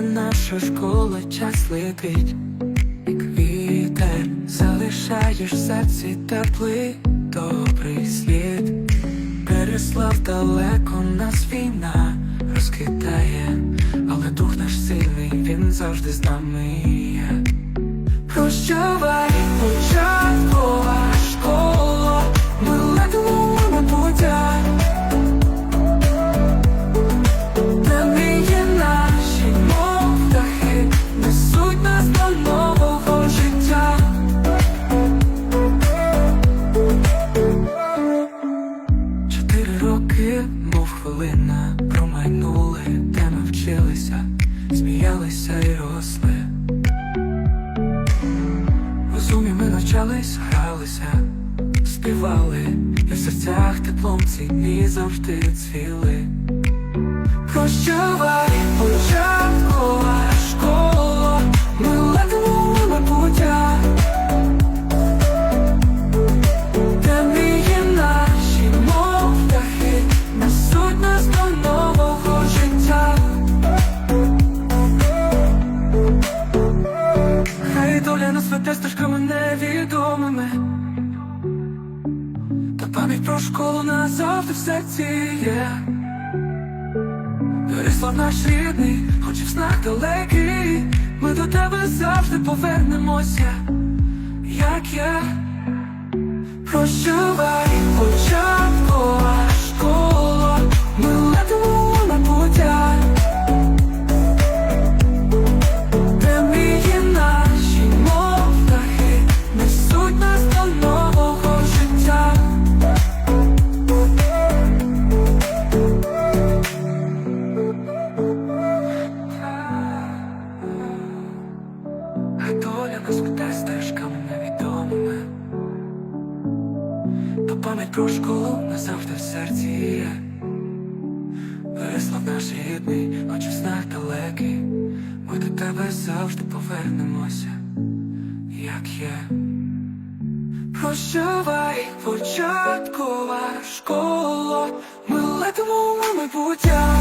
наша школа час летить, як вітер, залишаєш в серці теплий, добрий слід. Переслав далеко нас війна розкидає, але дух наш сильний, він завжди з нами є. Прощавай, початкова промайнули, де ми вчилися, сміялися і росли. В розумі ми навчались, гралися, співали, і в серцях теплом ці дні завжди цвіли. Прощавай, веде стежками невідомими. Та пам'ять про школу назавжди в серці є. Переслав наш рідний, хоч і в снах далекий, ми до тебе завжди повернемося, як я Прощавай, А доля нас веде стежками невідомими. Та пам'ять про школу назавжди в серці є. Переслав наш рідний, хоч в снах далекий. Ми до тебе завжди повернемося, як є. Прощавай, початкова школа, ми летимо на майбуття.